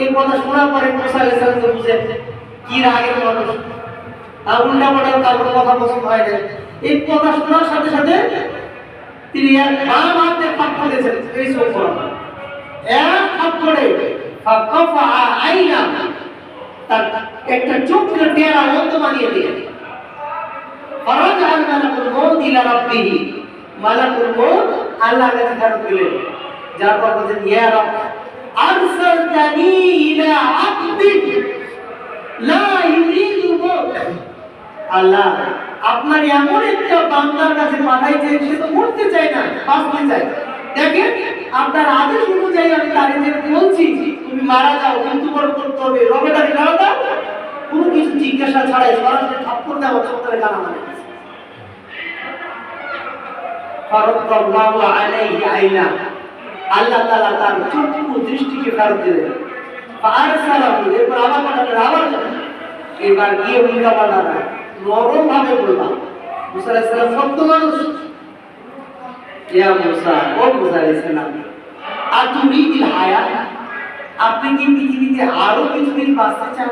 এই কথা শোনার পরে মুসা আলাইহিস সালাম বুঝে, কি আর উল্টা পাল্টা না এই কথা শোনার সাথে সাথে তিনি এক বাম হাতে ফাঁক করেছেন, এই করা এক ফাঁক করে আইনা, তার একটা চোখকে টেরা অন্ত বানিয়ে দিয়ে ফরজ আল মালাকুল মউত ইলা রাব্বিহি। মালাকুল মউত আল্লাহর যার পর রব ইলা আবদিক লা ইউরিদু মউত আল্লাহ, আপনার এমন একটা বান্দার কাছে পাঠাইছেন সে তো মরতে চায় না বাঁচতে চায়। দেখেন, আপনার আদেশ অনুযায়ী আমি তারে যে বলছি, তুমি মারা যাও বড় করতে হবে রবেটাকে গাড়া দাও কোনো কিছু জিজ্ঞাসা ছাড়াই সরাসরি থাপ্পড় দেওয়া চোখে গানা মানে ফারাদাল্লাহু আলাইহি আইনা। আল্লাহ তাআলা তার চক্ষু দৃষ্টিকে ফেরত দিলেন ফারসালাহু এরপর আবার পাঠালেন আবার এবার গিয়ে উল্টা পাল্টা না নরম ভাবে বললাম মুসা আলাইহিস সালাম সত্য মানুষ। ইয়া মুসা, ও মুসা সালাম, আতুরিদিল হায়াত, আপনি কি পৃথিবীতে আরও কিছুদিন বাঁচতে চান?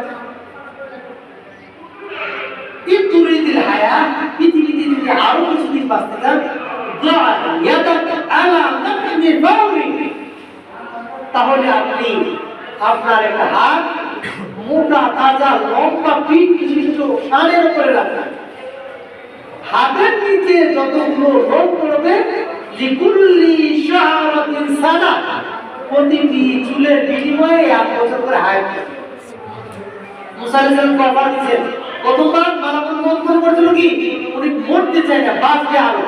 আরও আলা নাকনি তাহলে আপনি আপনার একটা হাত মোটা, তাজা, লম্বা পিঠ সানের উপরে রাখবেন হাতের নিচে যতগুলো সানা প্রতিটি চুলের মউত করেছিল কি? উনি মরতে না, বাঁচতে আরও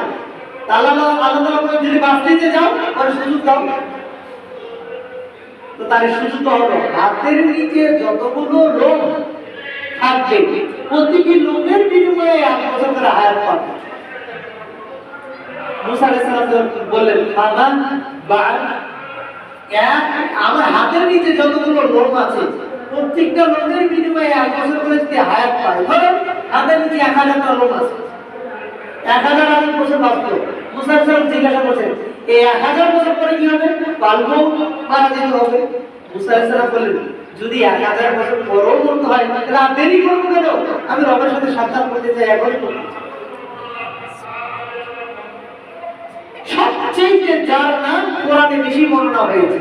আল্লাহ আল্লাহ যদি বাঁচতে যাও পরে সুযোগ দাও। তো তার সুযোগ হলো হাতের নিচে যতগুলো লোম থাকবে, প্রতিটি লোমের বিনিময়ে এক বছর করে হায়াত পাবে। প্রত্যেকটা লোমের বিনিময়ে এক বছর করে হায়াত পায়, ধরো হাতের নিচে এক হাজারটা আছে। এক হাজার আগে বছর বাঁচত মুসা আলাইহিস জিজ্ঞাসা করছেন সবচেয়ে যার নাম কোরআনে বেশি বর্ণনা হয়েছে,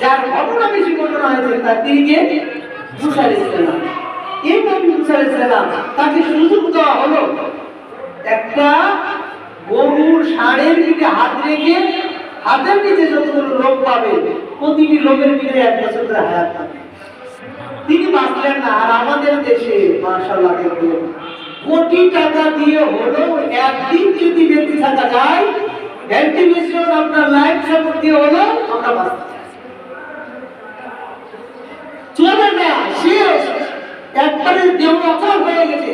যার ঘটনা বেশি বর্ণনা হয়েছে, তার তিনি আলাইহিস তাকে সুযোগ দেওয়া হলো একটা গরুর ষাঁড়ের দিকে হাত রেখে হাতের নিচে যতগুলো লোক পাবে, প্রতিটি লোকের ভিতরে এক বছর করে হায়াত পাবে তিনি বাঁচলেন না, আর আমাদের দেশে দেখুন। কোটি টাকা দিয়ে হলেও একদিন যদি বেঁচে থাকা যায় ভেন্টিলেশন আপনার লাইফ সাপোর্ট দিয়ে আমরা বাঁচতে চলে না, শেষ। একবারে দেহ অচল হয়ে গেছে।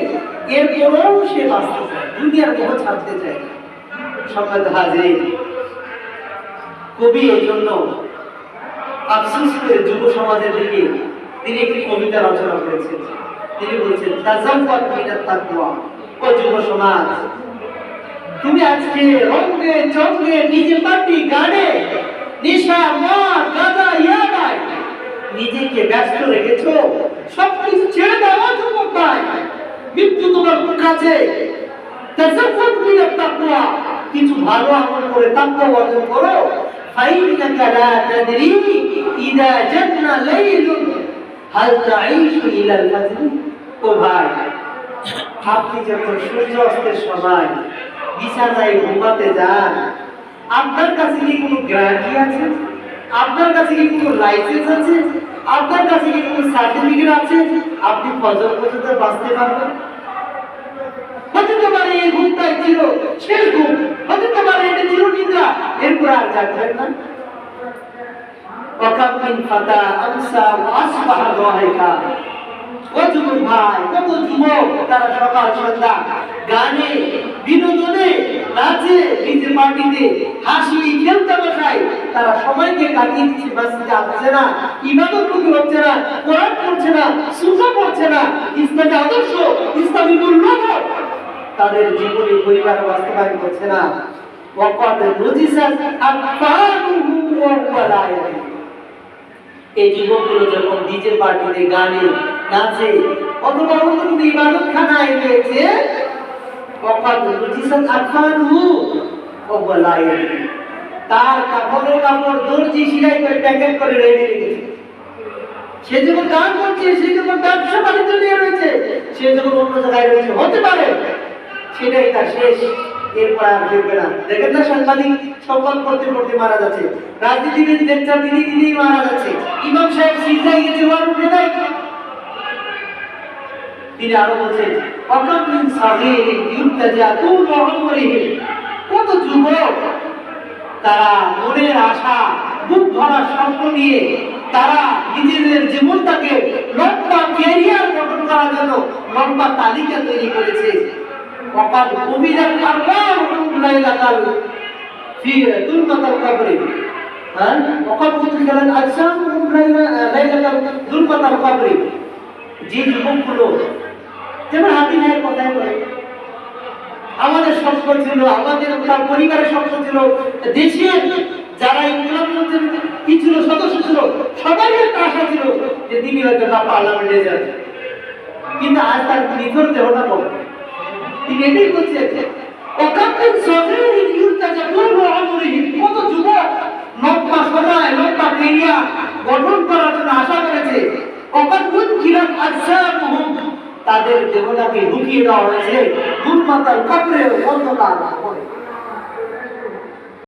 সে বাঁচতে চায়, দুনিয়ার দেহ ছাড়তে চায়। সম্মানিত হাজির কবি এই জন্য আফসোস করে যুব সমাজের দিকে তিনি একটি কবিতা রচনা করেছেন। তিনি বলছেন তাজাম্মাত মিনাত তাকওয়া। ও যুব সমাজ, তুমি আজকে রঙে চঙ্গে নিজে পার্টি গানে নেশা মদ গাঁজা ইয়াবাই, নিজেকে ব্যস্ত রেখেছো, সবকিছু ছেড়ে দেওয়া যুবক ভাই মৃত্যু তোমার কাছে তাজাম্মাত মিনাত তাকওয়া। কিছু ভালো আমল করে তাকওয়া অর্জন করো। ফাইনাকা লা তাদরি ইদা জান্না লাইলুন হাল তাঈশু ইলা আল-ফাজর ও আপনি যখন সূর্য অস্তের সময় বিছানায় ঘুমাতে যান, আপনার কাছে কি কোনো গ্যারান্টি আছে? আপনার কাছে কি কোনো লাইসেন্স আছে? আপনার কাছে কি কোনো সার্টিফিকেট আছে? আপনি ফজর পর্যন্ত বাঁচতে পারবেন? হতে পারে এই ঘুমটাই ছিল শেষ ঘুম হতে তো পারে এটা ছিল নিদ্রা রাখলেন না অকাবিন ফাতা আমসা ওয়া আসবাহ কতগুলো ভাই, কত যুবক, তারা সকাল সন্ধ্যা গানে, বিনোদনে, নাচে, নিজের পার্টিতে হাসি, খেলতে বসায়, তারা সময়কে কাটিয়ে দিচ্ছে মাসজিদে আসছে না, ইবাদত মুখী হচ্ছে না, কোরআন করছে না সুজা করছে না, ইসলামী আদর্শ, ইসলামী মূল্যবোধ তাদের জীবনে পরিবার বাস্তবায়ন করছে না। নুজিসাত আফানুহু ওয়া লা ইয়াদিন এই যুবকগুলো যখন ডিজে পার্টিতে গানে নাচে, অথবা অন্য কোনো ইবাদত খানায় রয়েছে কখন রুজিসাত আফানহু ও বলায় তার কাপড়ের কাপড় দর্জি সিলাই করে প্যাকেট করে রেডি রেখেছে। সে যখন গান করছে, সে যখন ব্যবসা বাণিজ্য নিয়ে রয়েছে, সে যখন অন্য জায়গায় রয়েছে, হতে পারে, সেটাই তার শেষ। এরপর আর ফিরবে না। দেখেন না সাংবাদিক? সংবাদ পড়তে পড়তে মারা যাচ্ছে। রাজনীতিবিদ লেকচার দিদি দিদি মারা যাচ্ছে। ইমাম সাহেব সিজদায় গেছে উঠে নাই? তিনি আরও বলছেন অকাম মিন সাগীরিন ইউরতাজা তুল উমরিহি কত যুবক, তারা মনের আশা বুক ভরা স্বপ্ন নিয়ে তারা নিজেদের জীবনটাকে লম্বা ক্যারিয়ার গঠন করার জন্য লম্বা তালিকা তৈরি করেছে। অকাল কবিরার কারবার লাইলাতাল ফি দুলমাতাল কবরে। হ্যাঁ? অকাল মুতখালাল আজসাম লাইলাতাল দুলমাতাল কবরে। যে যুবকগুলো, যেমন হাতি ভাইয়ের কথাই বলে, আমাদের স্বপ্ন ছিল, আমাদের তার পরিবারের স্বপ্ন ছিল দেশের যারা ইনকলাব মঞ্চের কি ছিল, সদস্য ছিল, সবাই একটা আশা ছিল যে তিনি হয়তো বা পার্লামেন্টে যাবেন কিন্তু আজ তার নিথর দেহটা কম তিনি এটাই বলছেন অকান্তের সগের ইউরতাজা পূর্ব আমরিহি কত যুবক লম্বা সময়, লম্বা ক্যারিয়ার গঠন করার জন্য আশা করেছে। অকান্তুন কিরাত আজসামুহুম তাদের দেহটাকে ঢুকিয়ে দেওয়া হয়েছে। গুণমাতার কবরে অন্ধকার